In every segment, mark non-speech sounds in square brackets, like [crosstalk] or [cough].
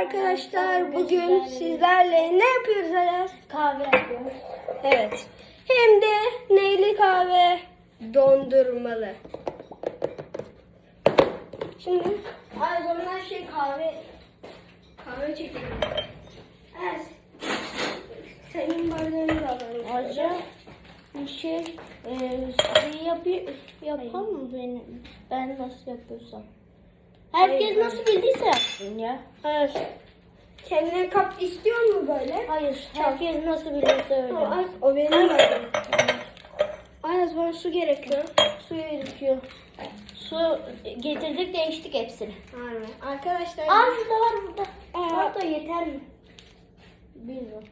arkadaşlar. Bugün sizlerle ne yapıyoruz Ayaz? Kahve yapıyoruz. Evet. Hem de neyli kahve dondurmalı. Şimdi ay zaman şey kahve kahve çekelim. Evet. Senin bardağını da alalım. Ayrıca bir şey e, şey yapı, yapalım mı benim? Ben nasıl yapıyorsam. Herkes Hayır. nasıl bildiyse yapsın ya. Evet. Kendine kap istiyor mu böyle? Hayır. Herkes nasıl biliyorsa öyle. O, o benim bardağım. Ayaz bana su gerekiyor. Su gerekiyor. Su getirdik de içtik hepsini. Aynen. Arkadaşlar. Aa şurada var burada. Aa. Orada yeter mi? Bilmiyorum.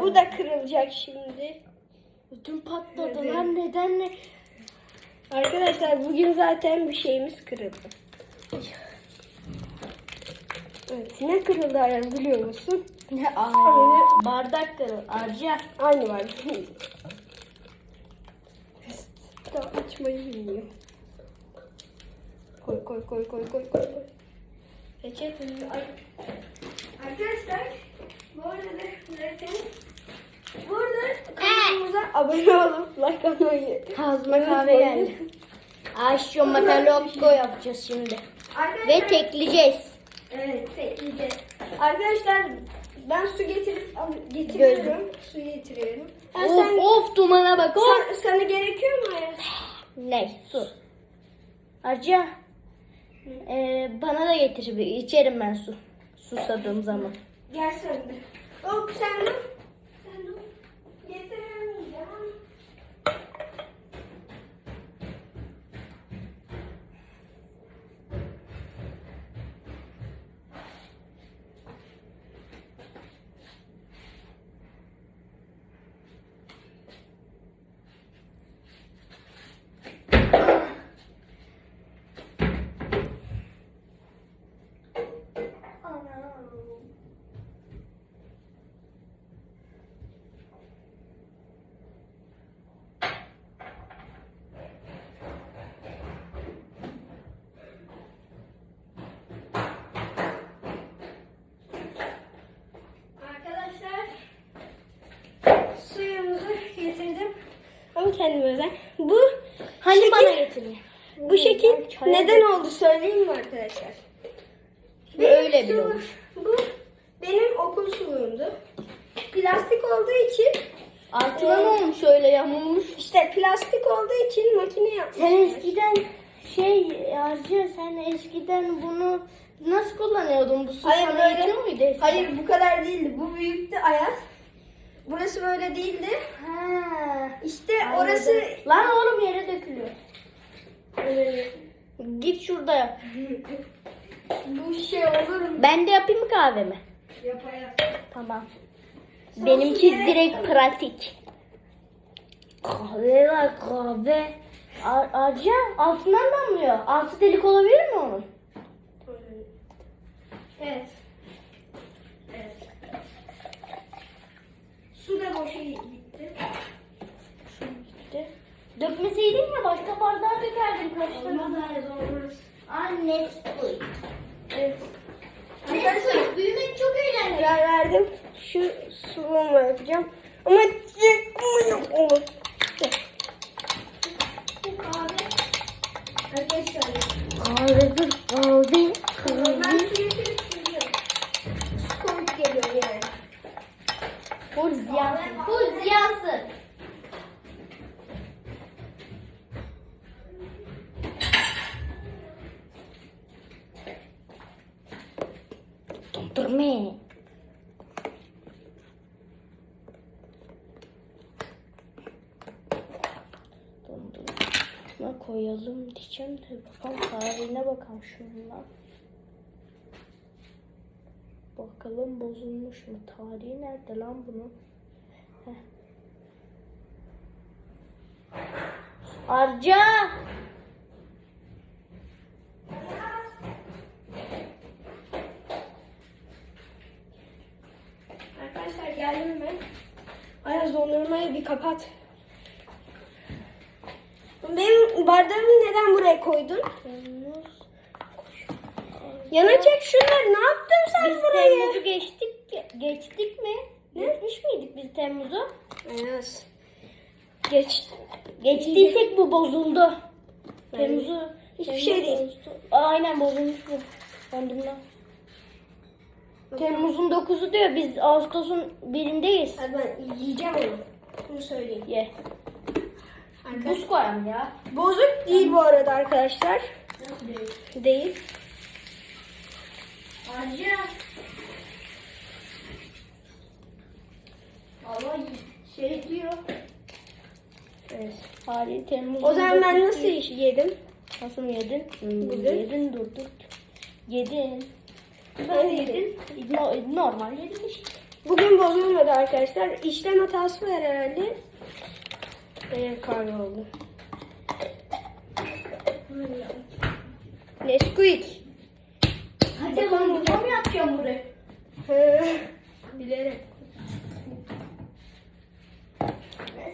Bu da kırılacak şimdi. Bütün patladı lan neden ne? Arkadaşlar bugün zaten bir şeyimiz kırıldı. Evet, ne kırıldı Ayaz biliyor musun? Ne Abi. bardak kırıl. Arca. Aynı var. Daha açmayı bilmiyor. Koy koy koy koy koy koy. Peçete. Ay. Arkadaşlar bu arada zaten burada kanalımıza abone olup like atmayı. Ağzıma kahve geldi. Aşyo makalokko yapacağız şimdi. Arkadaşlar, Ve tekleyeceğiz. Evet, tekleyeceğiz. Arkadaşlar ben su getirip getiriyorum. Su getiriyorum. Ha, Of sen, of dumana bak of. sen- sana gerekiyor mu? Ne? Su. Arca. Ee, bana da getir bir. İçerim ben su. Susadığım zaman. Gel sen de. Hop sen dur. Sen dur. Getiremeyeceğim. Arkadaşlar suyumuzu getirdim. Ama kendime özel. Bu Hani şekil, bana getirin. bu şekil neden oldu söyleyeyim mi arkadaşlar? Böyle su- olur. Bu benim okul suluğumdu. Plastik olduğu için Altına ne olmuş öyle yamulmuş? işte plastik olduğu için makine yapmışlar. Sen eskiden şey Arca sen eskiden bunu nasıl kullanıyordun? Bu su Hayır, sana böyle- muydu eskiden? Hayır bu kadar değildi. Bu büyüktü ayaz. Burası böyle değildi. Ha. İşte Anladım. orası Lan oğlum yere dökülüyor. Git şurada yap. bu şey olur mu? Ben de yapayım mı kahvemi? Yap ayaz. Tamam. Son Benimki su direkt pratik. Kahve var kahve. Ar Arca altından damlıyor. Altı delik olabilir mi onun? Evet. Su da boşa gitti. İşte. Dökmeseydin ya başka bardağa dökerdin karıştırma. Olmaz. Anne su. Evet. Arkadaşlar büyümek çok eğlenceli. Karar verdim. Şu suluğumu yapacağım. Ama çıkmıyor. Olur. Arkadaşlar. Kahve dur kahve Ben kahve. su getirip sürüyorum. Su komik geliyor yani. Full ziyasın. Full ziyasın. Dondurma. Dondurma koyalım diyeceğim de bakalım tarihine bakalım şununla. Bakalım bozulmuş mu? Tarihi nerede lan bunun? Heh. Arca! Arkadaşlar geldim ben. Ayaz dondurmayı bir kapat. Benim bardağımı neden buraya koydun? Yanacak şunlar. Ne yaptın sen Biz burayı? Temmuz'u geçtik geçtik mi? Geçmiş miydik biz Temmuz'u? Evet. Geç. Geçtiysek bu bozuldu. Temmuz'u Hiçbir Temmuz şey değil. Aa, Aynen bozulmuş bu. Dondurma. Temmuz'un 9'u diyor. Biz Ağustos'un birindeyiz. Hadi ben yiyeceğim onu. Bunu söyleyeyim. Ye. Buz koyalım ya. Bozuk değil bu arada arkadaşlar. Değil. Acı. Allah şey diyor. Evet. Tarih Temmuz. O zaman ben nasıl iş yedim? Nasıl yedin? Bugün? Yedin dur dur. Yedin. Ben yedim. No- normal yedin işte. Bugün bozulmadı arkadaşlar. İşlem hatası var herhalde. Benim kahve oldu. Nesquik. Hadi bakalım tam yapacağım burayı. Bilerek.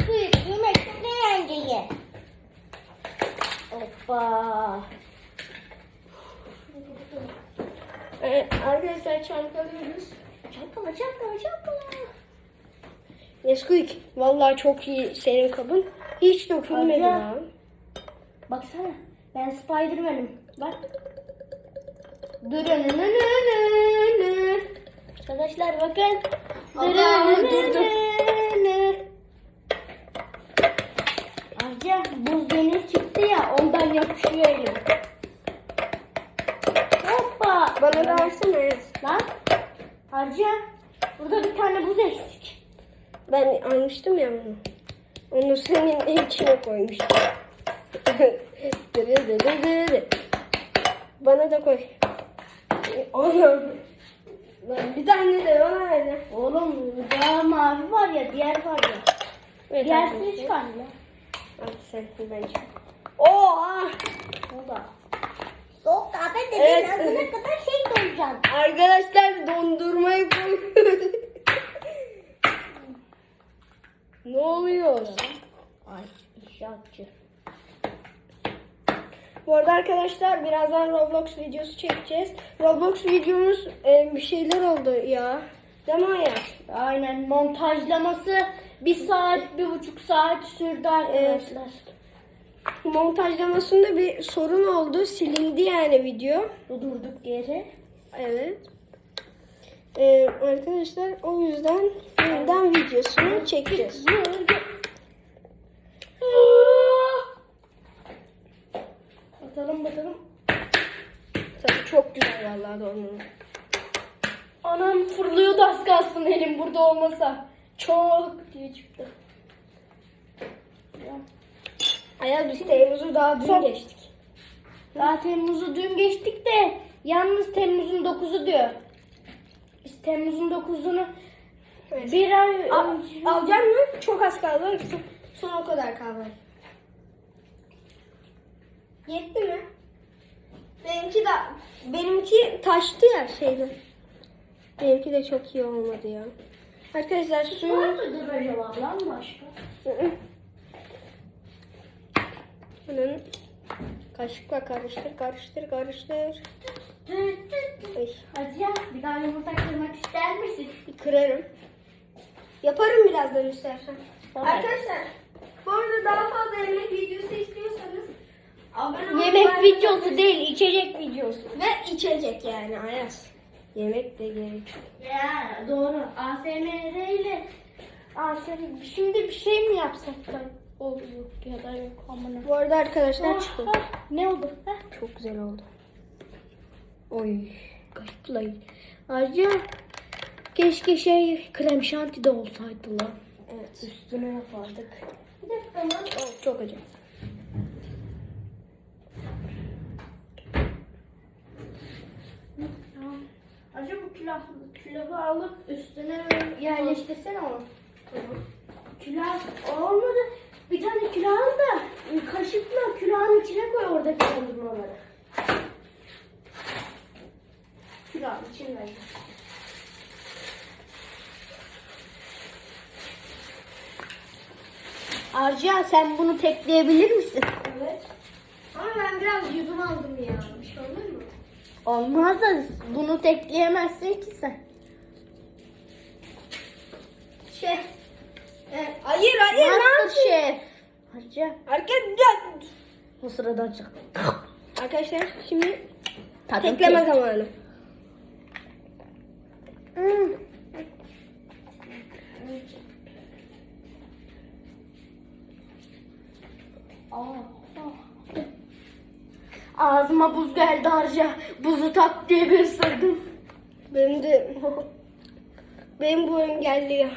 Squid yemek ne önce ye. Hoppa. Evet, arkadaşlar çalkalıyoruz. Çalkala çalkala çalkala. Nesquik. Vallahi çok iyi senin kabın. Hiç dökülmedi Acı. lan. Baksana ben Spiderman'im. Bak. Arkadaşlar bakın. Allah, durdu. Arca buz deniz çıktı ya ondan yapışıyor elim. Hoppa. Bana da versene. Lan. Arca burada bir tane buz eksik. Ben almıştım ya onu. Onu senin içine koymuştum. [laughs] Bana da koy. Oğlum. Lan bir tane de bana ver. lan. Oğlum daha mavi var ya diğer var ya. Evet, Diğersini arkadaşlar. çıkar ya. Al sen bence. Oha! O da. Soğuk kahve dediğin Evet. ağzına kadar şey donacaksın. Arkadaşlar dondurmayı koyuyoruz. ne oluyor? Ay inşaatçı. Bu arada arkadaşlar birazdan Roblox videosu çekeceğiz. Roblox videomuz e, bir şeyler oldu ya. Değil mi Ayaz? Aynen montajlaması bir saat, bir buçuk saat sürdü arkadaşlar. Montajlamasında bir sorun oldu. Silindi yani video. Durduk yere. Evet. Ee, arkadaşlar o yüzden yeniden videosunu çekeceğiz. Bakalım bakalım. Tabii çok güzel vallahi dondurma. Anam fırlıyordu az kalsın elim burada olmasa. Çok diye çıktı. Ya. Ayaz biz Temmuz'u daha dün Çok- geçtik. Daha Temmuz'u dün geçtik de yalnız Temmuz'un 9'u diyor. Temmuz'un 9'unu Evet. bir ay Al, önce... alacak mı? Çok az kaldı. Son, son o kadar kaldı. Yetti mi? Benimki de benimki taştı ya şeyden. Benimki de çok iyi olmadı ya. Arkadaşlar Var suyu mıdır acaba lan başka? bunun kaşıkla karıştır karıştır karıştır. Ay, Hadi ya bir daha yumurta kırmak ister misin? kırarım. Yaparım birazdan istersen. Tamam. Arkadaşlar bu arada daha fazla yemek videosu istiyorsanız abone Yemek videosu değil içecek videosu. Ve içecek yani Ayaz. Yemek de gerek. Ya doğru. ASMR ile ASMR şimdi bir şey mi yapsak da olur ya da yok amına. Bu arada arkadaşlar çıktı. ah, Ne oldu? Heh. Çok güzel oldu. Oy. Kaşıkla. Ayrıca keşke şey krem şanti de olsaydı lan. Evet. Üstüne yapardık. Bir dakika lan. Oh, çok acı. Acaba bu külah, külahı alıp üstüne yerleştirsene onu. Külah olmadı. Bir tane külah al da kaşıkla külahın içine koy oradaki dondurmaları. Arca sen bunu tekleyebilir misin? Evet. Ama ben biraz yudum aldım ya. Bir şey olur mu? Olmaz da bunu tekleyemezsin ki sen. Şey. e, hayır hayır ne yapıyorsun? Şef. Hacı. Arkadaşlar. Bu sırada çık. Arkadaşlar şimdi Tadım tekleme zamanı. Ağzıma buz geldi harca. Buzu tak diye bir ısırdım. Benim de [laughs] benim bu engelliyor.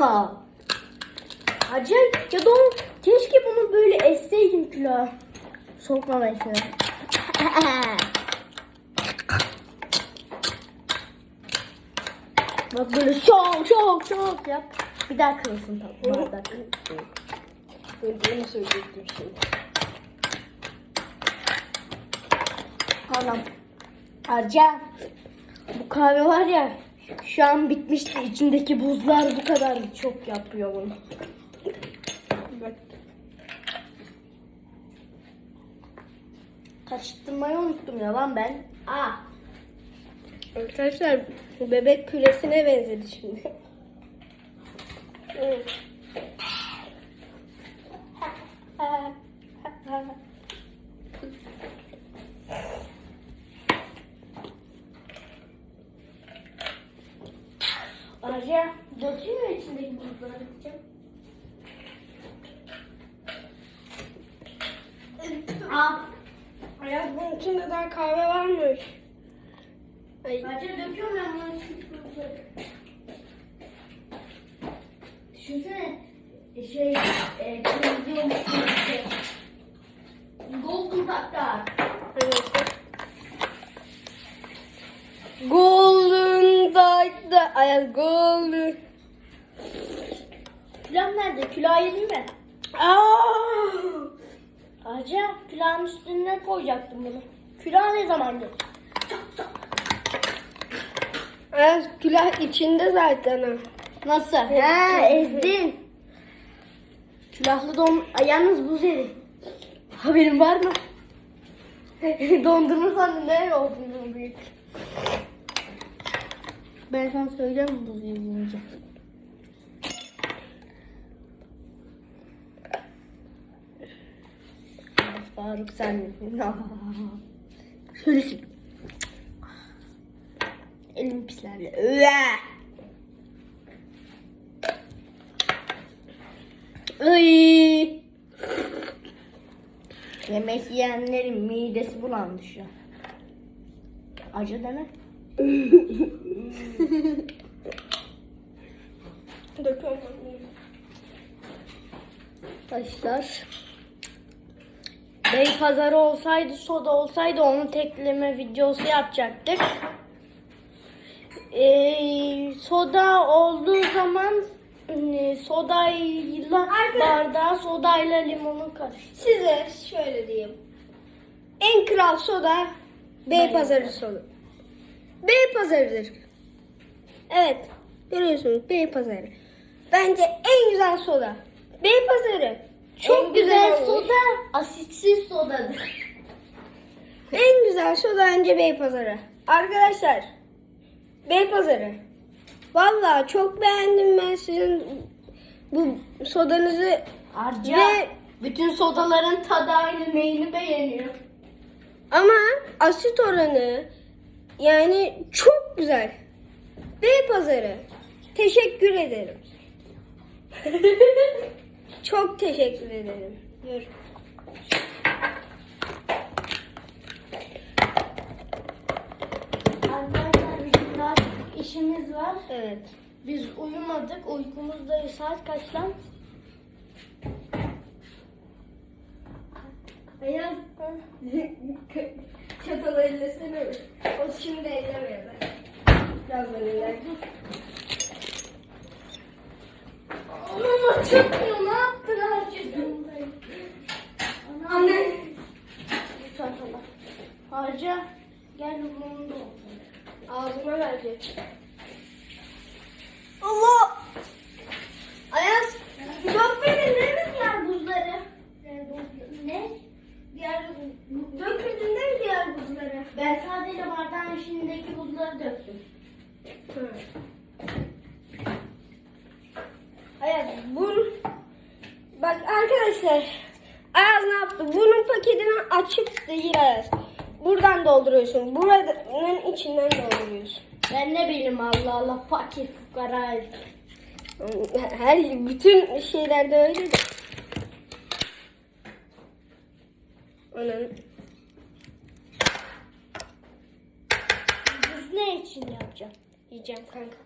Ha. Acayip ya da onu- keşke bunu böyle esseydim. Sokma ben şunu. [laughs] Bak böyle şok şok şok yap. Bir daha kırılsın tabii bardak. Bunu söyleyecektim şimdi. Anam. Harca. Bu kahve var ya şu an bitmişti. İçindeki buzlar bu kadar çok yapıyor bunu. Bak. Karıştırmayı unuttum ya lan ben. Aa. Arkadaşlar bebek püresine benzedi şimdi. Evet. Harca. Dökeyim mi içindeki buzları? Aa. Ayaz bunun içinde daha kahve varmış. Ay. Harca döküyorum ben bunu içindeki. Düşünsene. Şey, e, bir şey. Golden taktar. Arkadaşlar. Golden Dike'da Ayaz Golden. Külahım nerede? Külah yedin mi? Aa! Harca külahın üstüne koyacaktım bunu. Külah ne zaman gelir? Ayaz külah içinde zaten ha. Nasıl? Ha ezdin. Külahlı don... Ay, yalnız buz yedi. Haberin var mı? [laughs] Dondurma sandın ne olduğunu büyük. Ben sana söyleyeceğim buz yiyince. Faruk sen Şöyle sil. Elim. Üve! Ay. Yemek yiyenlerin midesi bulandı şu an. Acı. Döküyorum. Arkadaşlar. Bey pazarı olsaydı, soda olsaydı onun tekleme videosu yapacaktık. Ee, soda olduğu zaman e, sodayla bardağı sodayla limonu karıştır. Size şöyle diyeyim. En kral soda Beypazarı soda. Beypazarı'dır. Evet. Görüyorsunuz Beypazarı. Bence en güzel soda. Beypazarı. Çok en güzel olmuş. soda asitsiz sodadır. En güzel soda bence Beypazarı. Arkadaşlar Beypazarı. Vallahi çok beğendim ben sizin bu sodanızı Harca. Ve- bütün sodaların tadı aynı neyini beğeniyor. ama asit oranı yani çok güzel. Beypazarı. Teşekkür ederim. [laughs] çok teşekkür ederim. Dur. Arkadaşlar bizim daha çok işimiz var. Evet. Biz uyumadık. Uykumuzda saat kaç lan? Ayaz. [laughs] Çatalı ellesene mi? O şimdi ellemiyor da. Birazdan eller. Anam açılmıyor. Ne yaptın harcasın? Anne. Harca. Gel bunu da olsun. Ağzıma verecek. Allah! Ayaz! Dökmedin değil mi diğer buzları? Ne? Diğer Dökmedin değil mi diğer buzları? Ben sadece bardağın içindeki buzları döktüm. Ayaz bunu... Bak arkadaşlar. Ayaz ne yaptı? Bunun paketini açıp değil Ayaz. Buradan dolduruyorsun. Buranın içinden dolduruyorsun. Ben ne bileyim Allah Allah fakir fukara. Her bütün şeylerde öyle. Onun Buz ne için yapacağım? yiyeceğim kanka.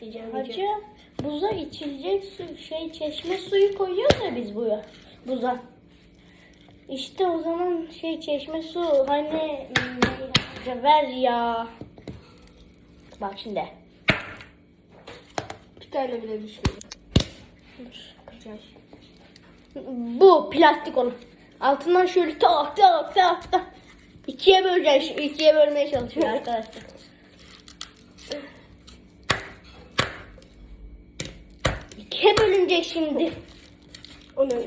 Yiyeceğim Hacı buza içilecek su, şey çeşme suyu koyuyoruz ya biz buya, buza. İşte o zaman şey çeşme su hani hmm, ver ya. Bak şimdi. Bir tane bile düşmüyor. Dur kıracağım. Bu plastik olan. Altından şöyle tak tak tak tak. İkiye böleceğiz. ikiye bölmeye çalışıyor arkadaşlar. İkiye bölünecek şimdi. Onun.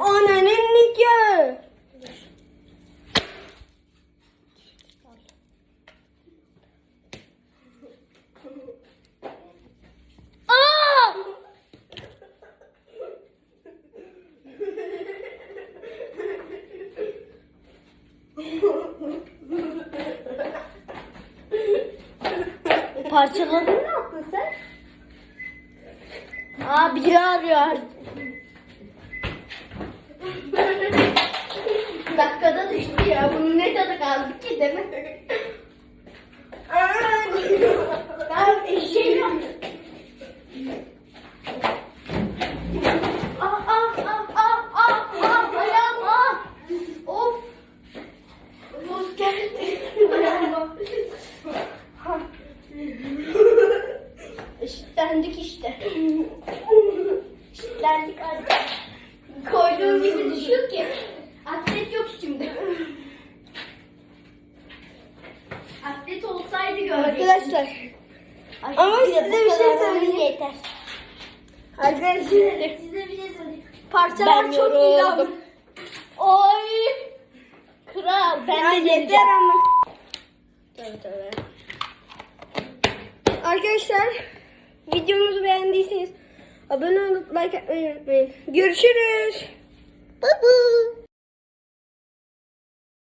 Ananın nikahı. Parçaladın ne yaptın sen? Aa biri arıyor. Dakikada düştü ya. Bunun ne tadı kaldı ki değil mi? Ben eşeğim yaptım. Gibi düşüyor ki. Atlet yok şimdi. Atlet olsaydı görecektin. Arkadaşlar. Ama size bir şey söyleyeyim. Yeter. Arkadaşlar. Size bir şey söyleyeyim. Parçalar Ben çok iyi lan. Oy. Kral ben Ya de yeter ama. Tabii tabii. Arkadaşlar videomuzu beğendiyseniz abone olup like atmayı unutmayın. Görüşürüz. buku.